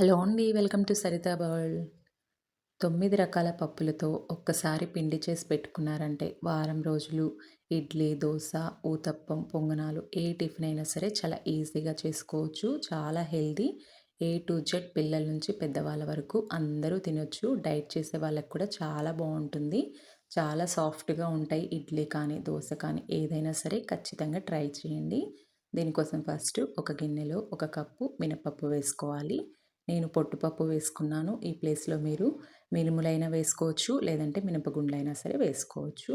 Hello అండి welcome to Sarita world. తొమ్మిది రకాల పప్పులతో ఒక్కసారి పిండి చేసి పెట్టుకున్నారంటే వారం రోజులు ఇడ్లీ దోశ ఊతప్పం పొంగనాలు ఏ టిఫిన్ అయినా సరే చాలా ఈజీగా చేసుకోవచ్చు చాలా హెల్దీ. ఏ టు జెడ్ పిల్లల నుంచి పెద్దవాళ్ళ వరకు అందరూ తినొచ్చు డైట్ చేసే వాళ్ళకి కూడా చాలా బాగుంటుంది. చాలా సాఫ్ట్గా ఉంటాయి ఇడ్లీ కానీ దోశ కానీ ఏదైనా సరే ఖచ్చితంగా ట్రై చేయండి. దీనికోసం ఫస్ట్ ఒక గిన్నెలో ఒక కప్పు మినపప్పు వేసుకోవాలి. నేను పొట్టుపప్పు వేసుకున్నాను. ఈ ప్లేస్లో మీరు మినుములైనా వేసుకోవచ్చు లేదంటే మినపగుండ్లైనా సరే వేసుకోవచ్చు.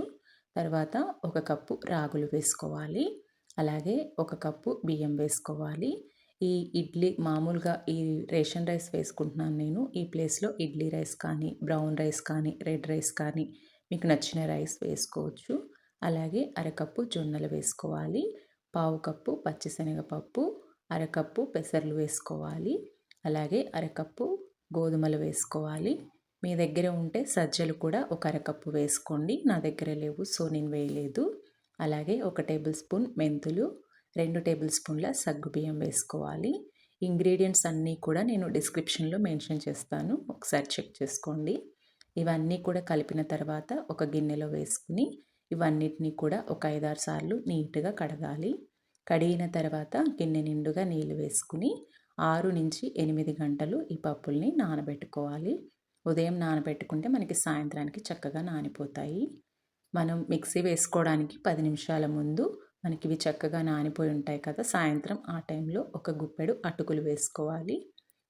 తర్వాత ఒక కప్పు రాగులు వేసుకోవాలి. అలాగే ఒక కప్పు బియ్యం వేసుకోవాలి. ఈ ఇడ్లీ మామూలుగా ఈ రేషన్ రైస్ వేసుకుంటున్నాను నేను. ఈ ప్లేస్లో ఇడ్లీ రైస్ కానీ బ్రౌన్ రైస్ కానీ రెడ్ రైస్ కానీ మీకు నచ్చిన రైస్ వేసుకోవచ్చు. అలాగే అరకప్పు జొన్నలు వేసుకోవాలి. పావు కప్పు పచ్చిశనగపప్పు అరకప్పు పెసర్లు వేసుకోవాలి. అలాగే అరకప్పు గోధుమలు వేసుకోవాలి. మీ దగ్గర ఉంటే సజ్జలు కూడా ఒక అరకప్పు వేసుకోండి. నా దగ్గర లేవు సో నేను వేయలేదు. అలాగే ఒక టేబుల్ స్పూన్ మెంతులు రెండు టేబుల్ స్పూన్ల సగ్గుబియ్యం వేసుకోవాలి. ఇంగ్రీడియంట్స్ అన్నీ కూడా నేను డిస్క్రిప్షన్లో మెన్షన్ చేస్తాను. ఒకసారి చెక్ చేసుకోండి. ఇవన్నీ కూడా కలిపిన తర్వాత ఒక గిన్నెలో వేసుకుని ఇవన్నిటిని కూడా ఒక ఐదారు సార్లు నీట్గా కడగాలి. కడిగిన తర్వాత గిన్నె నిండుగా నీళ్ళు వేసుకుని ఆరు నుంచి ఎనిమిది గంటలు ఈ పప్పుల్ని నానబెట్టుకోవాలి. ఉదయం నానబెట్టుకుంటే మనకి సాయంత్రానికి చక్కగా నానిపోతాయి. మనం మిక్సీ వేసుకోవడానికి పది నిమిషాల ముందు మనకి ఇవి చక్కగా నానిపోయి ఉంటాయి కదా సాయంత్రం ఆ టైంలో ఒక గుప్పెడు అటుకులు వేసుకోవాలి.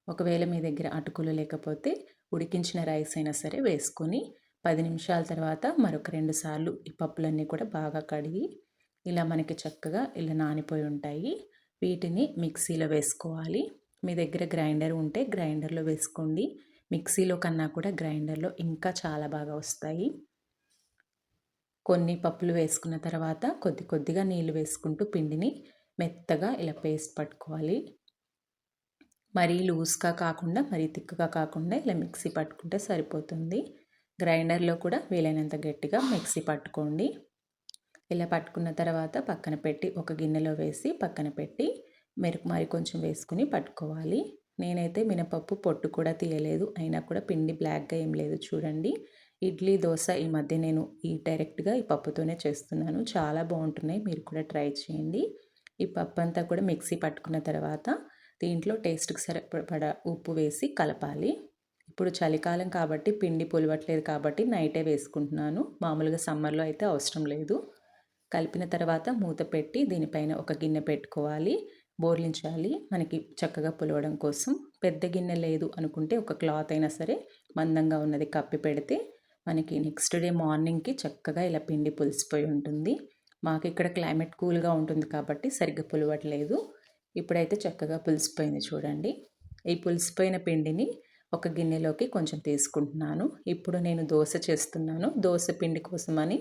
ఒకవేళ మీ దగ్గర అటుకులు లేకపోతే ఉడికించిన రైస్ అయినా సరే వేసుకొని పది నిమిషాల తర్వాత మరొక రెండు సార్లు ఈ పప్పులన్నీ కూడా బాగా కడిగి ఇలా మనకి చక్కగా ఇలా నానిపోయి ఉంటాయి. వీటిని మిక్సీలో వేసుకోవాలి. మీ దగ్గర గ్రైండర్ ఉంటే గ్రైండర్లో వేసుకోండి. మిక్సీలో కన్నా కూడా గ్రైండర్లో ఇంకా చాలా బాగా వస్తాయి. కొన్ని పప్పులు వేసుకున్న తర్వాత కొద్ది కొద్దిగా నీళ్ళు వేసుకుంటూ పిండిని మెత్తగా ఇలా పేస్ట్ పట్టుకోవాలి. మరీ లూజ్గా కాకుండా మరీ తిక్కుగా కాకుండా ఇలా మిక్సీ పట్టుకుంటే సరిపోతుంది. గ్రైండర్లో కూడా వీలైనంత గట్టిగా మిక్సీ పట్టుకోండి. ఇలా పట్టుకున్న తర్వాత పక్కన పెట్టి ఒక గిన్నెలో వేసి పక్కన పెట్టి మెరుపు మరి కొంచెం వేసుకుని పట్టుకోవాలి. నేనైతే మినపప్పు పొట్టు కూడా తీయలేదు. అయినా కూడా పిండి బ్లాక్గా ఏం లేదు. చూడండి. ఇడ్లీ దోశ ఈ మధ్య నేను ఈ డైరెక్ట్గా ఈ పప్పుతోనే చేస్తున్నాను. చాలా బాగుంటున్నాయి. మీరు కూడా ట్రై చేయండి. ఈ పప్పు అంతా కూడా మిక్సీ పట్టుకున్న తర్వాత దీంట్లో టేస్ట్కి సరిపడ ఉప్పు వేసి కలపాలి. ఇప్పుడు చలికాలం కాబట్టి పిండి పులవట్లేదు కాబట్టి నైటే వేసుకుంటున్నాను. మామూలుగా సమ్మర్లో అయితే అవసరం లేదు. కలిపిన తర్వాత మూత పెట్టి దీనిపైన ఒక గిన్నె పెట్టుకోవాలి. బోర్లించాలి. మనకి చక్కగా పులవడం కోసం. పెద్ద గిన్నె లేదు అనుకుంటే ఒక క్లాత్ అయినా సరే మందంగా ఉన్నది కప్పి పెడితే మనకి నెక్స్ట్ డే మార్నింగ్కి చక్కగా ఇలా పిండి పులిసిపోయి ఉంటుంది. మాకు ఇక్కడ క్లైమేట్ కూల్గా ఉంటుంది కాబట్టి సరిగ్గా పులవట్లేదు. ఇప్పుడైతే చక్కగా పులిసిపోయింది చూడండి. ఈ పులిసిపోయిన పిండిని ఒక గిన్నెలోకి కొంచెం తీసుకుంటున్నాను. ఇప్పుడు నేను దోశ చేస్తున్నాను. దోశ పిండి కోసమని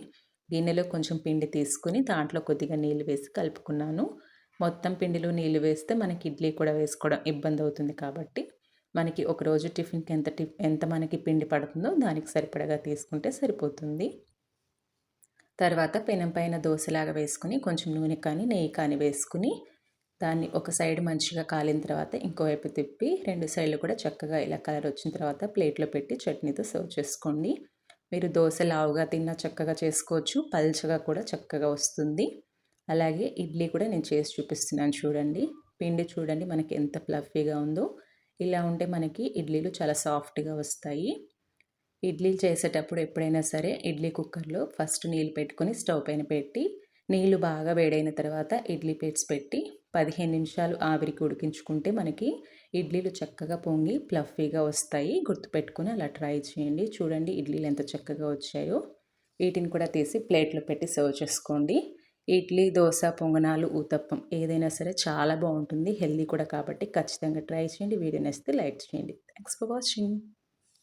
గిన్నెలో కొంచెం పిండి తీసుకుని దాంట్లో కొద్దిగా నీళ్ళు వేసి కలుపుకున్నాను. మొత్తం పిండిలో నీళ్ళు వేస్తే మనకి ఇడ్లీ కూడా వేసుకోవడం ఇబ్బంది అవుతుంది కాబట్టి మనకి ఒకరోజు టిఫిన్కి ఎంత టిఫ్ ఎంత మనకి పిండి పడుతుందో దానికి సరిపడగా తీసుకుంటే సరిపోతుంది. తర్వాత పెనం పైన దోశలాగా వేసుకుని కొంచెం నూనె కానీ నెయ్యి కానీ వేసుకుని దాన్ని ఒక సైడ్ మంచిగా కాలిన తర్వాత ఇంకోవైపు తిప్పి రెండు సైడ్లు కూడా చక్కగా ఇలా కలర్ వచ్చిన తర్వాత ప్లేట్లో పెట్టి చట్నీతో సర్వ్ చేసుకోండి. మీరు దోశ లావుగా తిన్నా చక్కగా చేసుకోవచ్చు. పల్చగా కూడా చక్కగా వస్తుంది. అలాగే ఇడ్లీ కూడా నేను చేసి చూపిస్తున్నాను చూడండి. పిండి చూడండి మనకి ఎంత ఫ్లఫీగా ఉందో. ఇలా ఉంటే మనకి ఇడ్లీలు చాలా సాఫ్ట్గా వస్తాయి. ఇడ్లీలు చేసేటప్పుడు ఎప్పుడైనా సరే ఇడ్లీ కుక్కర్లో ఫస్ట్ నీళ్ళు పెట్టుకొని స్టవ్ పైన పెట్టి నీళ్ళు బాగా వేడైన తర్వాత ఇడ్లీ ప్లేట్స్ పెట్టి పదిహేను నిమిషాలు ఆవిరికి ఉడికించుకుంటే మనకి ఇడ్లీలు చక్కగా పొంగి ప్లఫీగా వస్తాయి. గుర్తుపెట్టుకుని అలా ట్రై చేయండి. చూడండి ఇడ్లీలు ఎంత చక్కగా వచ్చాయో. వీటిని కూడా తీసి ప్లేట్లో పెట్టి సర్వ్ చేసుకోండి. ఇడ్లీ దోశ పొంగనాలు ఊతప్పం ఏదైనా సరే చాలా బాగుంటుంది. హెల్దీ కూడా కాబట్టి ఖచ్చితంగా ట్రై చేయండి. వీడియో నచ్చితే లైక్ చేయండి. Thanks for watching